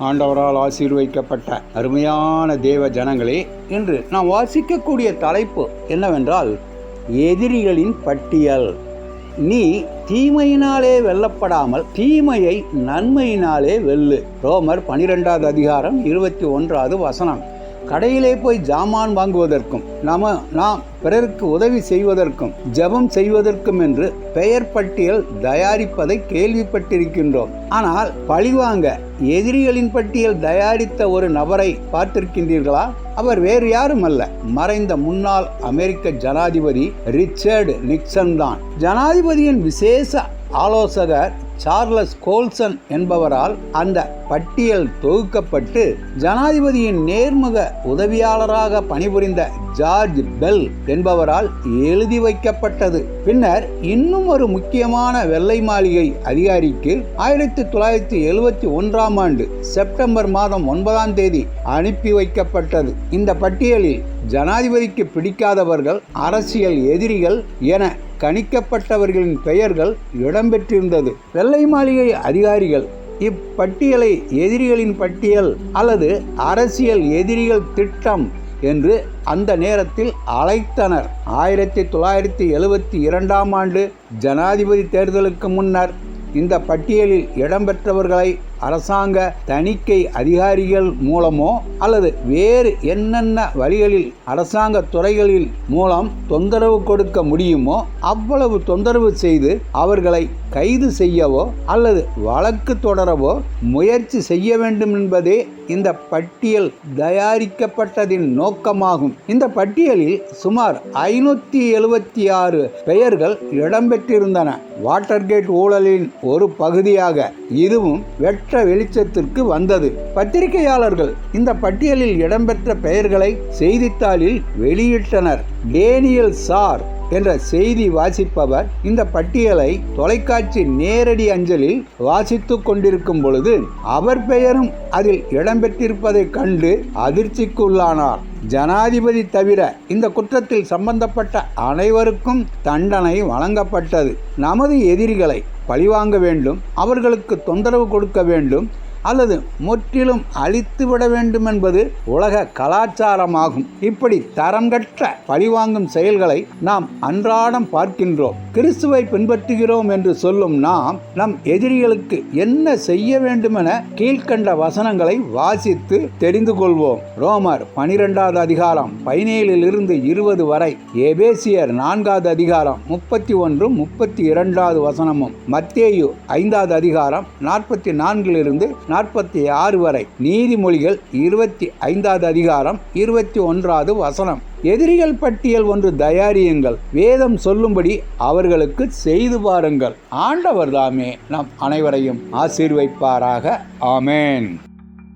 ஆண்டவரால் ஆசீர்வதிக்கப்பட்ட அருமையான தேவ ஜனங்களே இன்று நாம் வாசிக்கக்கூடிய தலைப்பு என்னவென்றால் எதிரிகளின் பட்டியல். நீ தீமையினாலே வெல்லப்படாமல் தீமையை நன்மையினாலே வெல்லு. ரோமர் பனிரெண்டாவது அதிகாரம் இருபத்தி ஒன்றாவது வசனம். கடையிலே போய் ஜாமான் வாங்குவதற்கும் நாம நாம் பிறருக்கு உதவி செய்வதற்கும் ஜெபம் செய்வதற்கும் என்று பெயர் பட்டியல் தயாரிப்பதை கேள்விப்பட்டிருக்கின்றோம். ஆனால் பழிவாங்க எதிரிகளின் பட்டியல் தயாரித்த ஒரு நபரை பார்த்திருக்கின்றீர்களா? அவர் வேறு யாரும் அல்ல மறைந்த முன்னாள் அமெரிக்க ஜனாதிபதி ரிச்சர்டு நிக்சன் தான். ஜனாதிபதியின் விசேஷ ஆலோசகர் சார்லஸ் கோல்சன் என்பவரால் அந்த பட்டியல் தொகுக்கப்பட்டு ஜனாதிபதியின் நேர்முக உதவியாளராக பணிபுரிந்த ஜார்ஜ் பெல் என்பவரால் எழுதி வைக்கப்பட்டது. பின்னர் இன்னும் ஒரு முக்கியமான வெள்ளை மாளிகை அதிகாரிக்கு ஆயிரத்தி தொள்ளாயிரத்தி எழுபத்தி ஒன்றாம் ஆண்டு செப்டம்பர் மாதம் ஒன்பதாம் தேதி அனுப்பி வைக்கப்பட்டது. இந்த பட்டியலில் ஜனாதிபதிக்கு பிடிக்காதவர்கள் அரசியல் எதிரிகள் என கணிக்கப்பட்டவர்களின் பெயர்கள் இடம்பெற்றிருந்தது. வெள்ளை மாளிகை அதிகாரிகள் இப்பட்டியலை எதிரிகளின் பட்டியல் அல்லது அரசியல் எதிரிகள் திட்டம் என்று அந்த நேரத்தில் அழைத்தனர். ஆயிரத்தி தொள்ளாயிரத்தி எழுபத்தி இரண்டாம் ஆண்டு ஜனாதிபதி தேர்தலுக்கு முன்னர் இந்த பட்டியலில் இடம்பெற்றவர்களை அரசாங்க தணிக்கை அதிகாரிகள் மூலமோ அல்லது வேறு என்னென்ன வழிகளில் அரசாங்க துறைகளில் மூலம் தொந்தரவு கொடுக்க முடியுமோ அவ்வளவு தொந்தரவு செய்து அவர்களை கைது செய்யவோ அல்லது வழக்கு தொடரவோ முயற்சி செய்ய வேண்டும் என்பதே இந்த பட்டியல் தயாரிக்கப்பட்டதின் நோக்கமாகும். இந்த பட்டியலில் சுமார் ஐநூற்றி எழுபத்தி ஆறு பெயர்கள் இடம்பெற்றிருந்தன. வாட்டர்கேட் ஊழலின் ஒரு பகுதியாக இதுவும் வெற்ற வெளிச்சத்திற்கு வந்தது. பத்திரிகையாளர்கள் இந்த பட்டியலில் இடம்பெற்ற பெயர்களை செய்தித்தாளில் வெளியிட்டனர். டேனியல் சார் என்ற செய்தி வாசிப்பவர் இந்த பட்டியலை தொலைக்காட்சி நேரடி அஞ்சலில் வாசித்து கொண்டிருக்கும் பொழுது அவர் பெயரும் அதில் இடம்பெற்றிருப்பதைக் கண்டு அதிர்ச்சிக்குள்ளானார். ஜனாதிபதி தவிர இந்த குற்றத்தில் சம்பந்தப்பட்ட அனைவருக்கும் தண்டனை வழங்கப்பட்டது. நமது எதிரிகளை பழிவாங்க வேண்டும் அவர்களுக்கு தொந்தரவு கொடுக்க வேண்டும் அல்லது முற்றிலும் அழித்துவிட வேண்டும் என்பது உலக கலாச்சாரமாகும். இப்படி தரம் கற்ற பழிவாங்கும் செயல்களை நாம் அன்றாடம் பார்க்கின்றோம். கிறிஸ்துவை பின்பற்றுகிறோம் என்று சொல்லும் நாம் நம் எதிரிகளுக்கு என்ன செய்ய வேண்டுமென கீழ்கண்ட வசனங்களை வாசித்து தெரிந்து கொள்வோம். ரோமர் பனிரெண்டாவது அதிகாரம் பதினேழிலிருந்து இருபது வரை எபேசியர் நான்காவது அதிகாரம் முப்பத்தி ஒன்று முப்பத்தி இரண்டாவது வசனமும் மத்தேயு ஐந்தாவது அதிகாரம் நாற்பத்தி நான்கிலிருந்து நாற்பத்தி ஆறு வரை. நீதிமொழிகள் இருபத்தி ஐந்தாவது அதிகாரம் இருபத்தி ஒன்றாவது வசனம். எதிரிகள் பட்டியல் ஒன்று தயாரியுங்கள். வேதம் சொல்லும்படி அவர்களுக்கு செய்து பாருங்கள். ஆண்டவர் தாமே நம் அனைவரையும் ஆசீர்வைப்பாராக. ஆமேன்.